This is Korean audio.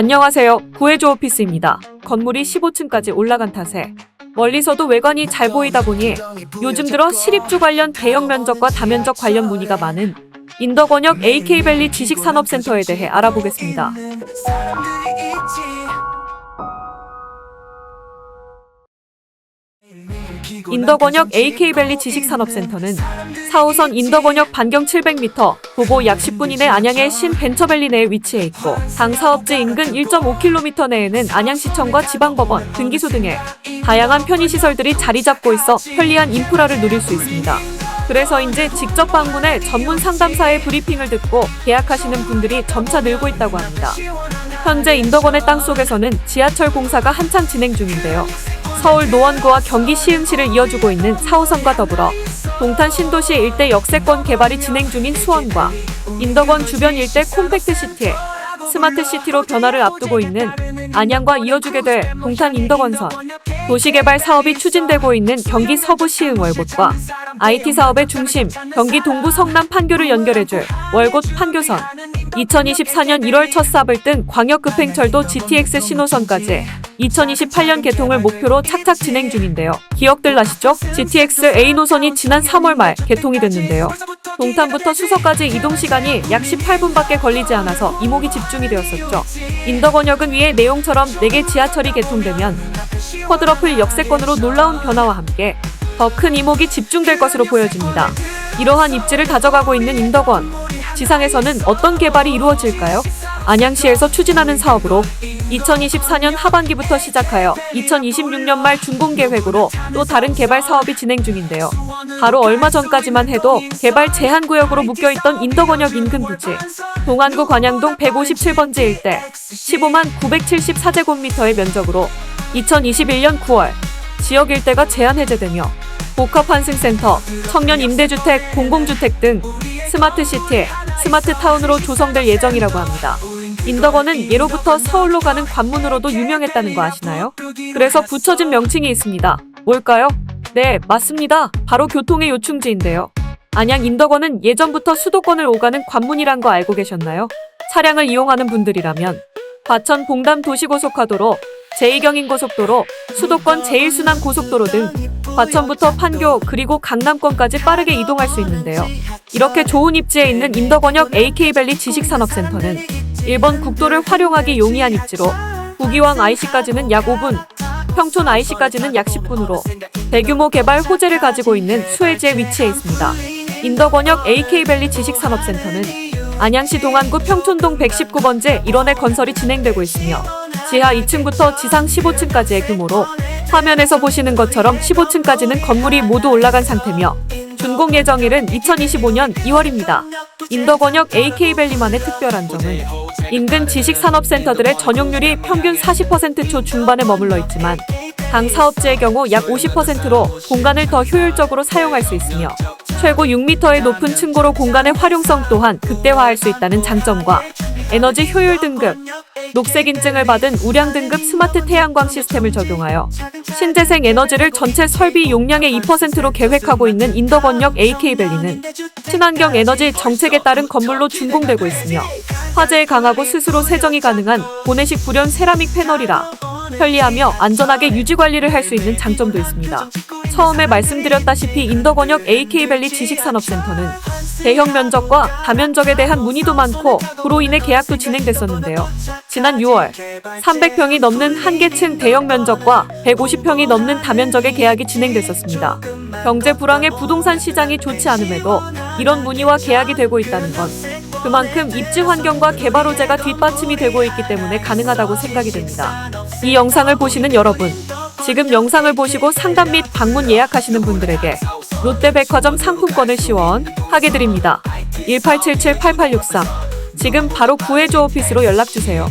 안녕하세요. 구해줘 오피스입니다. 건물이 15층까지 올라간 탓에 멀리서도 외관이 잘 보이다 보니 요즘 들어 시립주 관련 대형 면적과 다면적 관련 문의가 많은 인덕원역 AK밸리 지식산업센터에 대해 알아보겠습니다. 인덕원역 AK밸리 지식산업센터는 4호선 인덕원역 반경 700m, 도보 약 10분 이내 안양의 신벤처밸리 내에 위치해 있고 당 사업지 인근 1.5km 내에는 안양시청과 지방법원, 등기소 등의 다양한 편의시설들이 자리 잡고 있어 편리한 인프라를 누릴 수 있습니다. 그래서인지 직접 방문해 전문 상담사의 브리핑을 듣고 계약하시는 분들이 점차 늘고 있다고 합니다. 현재 인덕원의 땅 속에서는 지하철 공사가 한창 진행 중인데요. 서울 노원구와 경기 시흥시를 이어주고 있는 4호선과 더불어 동탄 신도시 일대 역세권 개발이 진행 중인 수원과 인덕원 주변 일대 콤팩트 시티에 스마트 시티로 변화를 앞두고 있는 안양과 이어주게 될 동탄 인덕원선. 도시개발 사업이 추진되고 있는 경기 서부 시흥 월곶과 IT 사업의 중심 경기 동부 성남 판교를 연결해줄 월곶 판교선. 2024년 1월 첫 삽을 뜬 광역급행철도 GTX 신호선까지 2028년 개통을 목표로 착착 진행 중인데요. 기억들 나시죠? GTX A 노선이 지난 3월 말 개통이 됐는데요. 동탄부터 수서까지 이동 시간이 약 18분밖에 걸리지 않아서 이목이 집중이 되었었죠. 인덕원역은 위의 내용처럼 4개 지하철이 개통되면 쿼드러플 역세권으로 놀라운 변화와 함께 더 큰 이목이 집중될 것으로 보여집니다. 이러한 입지를 다져가고 있는 인덕원. 지상에서는 어떤 개발이 이루어질까요? 안양시에서 추진하는 사업으로 2024년 하반기부터 시작하여 2026년 말 준공 계획으로 또 다른 개발 사업이 진행 중인데요. 바로 얼마 전까지만 해도 개발 제한 구역으로 묶여있던 인덕원역 인근 부지, 동안구 관양동 157번지 일대, 15만 974제곱미터의 면적으로 2021년 9월 지역 일대가 제한 해제되며 복합환승센터, 청년 임대주택, 공공주택 등 스마트시티, 스마트타운으로 조성될 예정이라고 합니다. 인덕원은 예로부터 서울로 가는 관문으로도 유명했다는 거 아시나요? 그래서 붙여진 명칭이 있습니다. 뭘까요? 네, 맞습니다. 바로 교통의 요충지인데요. 안양 인덕원은 예전부터 수도권을 오가는 관문이란 거 알고 계셨나요? 차량을 이용하는 분들이라면 과천 봉담 도시고속화도로, 제2경인고속도로, 수도권 제1순환 고속도로 등 과천부터 판교 그리고 강남권까지 빠르게 이동할 수 있는데요. 이렇게 좋은 입지에 있는 인덕원역 AK밸리 지식산업센터는 일본 국도를 활용하기 용이한 입지로 부기왕 IC까지는 약 5분, 평촌 IC까지는 약 10분으로 대규모 개발 호재를 가지고 있는 수혜지에 위치해 있습니다. 인덕원역 AK밸리 지식산업센터는 안양시 동안구 평촌동 119번지 1원의 건설이 진행되고 있으며 지하 2층부터 지상 15층까지의 규모로 화면에서 보시는 것처럼 15층까지는 건물이 모두 올라간 상태며 준공 예정일은 2025년 2월입니다. 인덕원역 AK밸리만의 특별한 점은 인근 지식산업센터들의 전용률이 평균 40% 초 중반에 머물러 있지만 당 사업지의 경우 약 50%로 공간을 더 효율적으로 사용할 수 있으며 최고 6m의 높은 층고로 공간의 활용성 또한 극대화할 수 있다는 장점과 에너지 효율 등급, 녹색 인증을 받은 우량 등급 스마트 태양광 시스템을 적용하여 신재생 에너지를 전체 설비 용량의 2%로 계획하고 있는 인덕원역 AK밸리는 친환경 에너지 정책에 따른 건물로 준공되고 있으며 화재에 강하고 스스로 세정이 가능한 보내식 불연 세라믹 패널이라 편리하며 안전하게 유지 관리를 할 수 있는 장점도 있습니다. 처음에 말씀드렸다시피 인덕원역 AK밸리 지식산업센터는 대형 면적과 다면적에 대한 문의도 많고 그로 인해 계약도 진행됐었는데요. 지난 6월 300평이 넘는 한개층 대형 면적과 150평이 넘는 다면적의 계약이 진행됐었습니다. 경제 불황에 부동산 시장이 좋지 않음에도 이런 문의와 계약이 되고 있다는 건 그만큼 입지 환경과 개발 호재가 뒷받침이 되고 있기 때문에 가능하다고 생각이 됩니다. 이 영상을 보시는 여러분, 지금 영상을 보시고 상담 및 방문 예약하시는 분들에게 롯데백화점 상품권을 시원하게 드립니다. 1877-8863 지금 바로 구해줘 오피스로 연락주세요.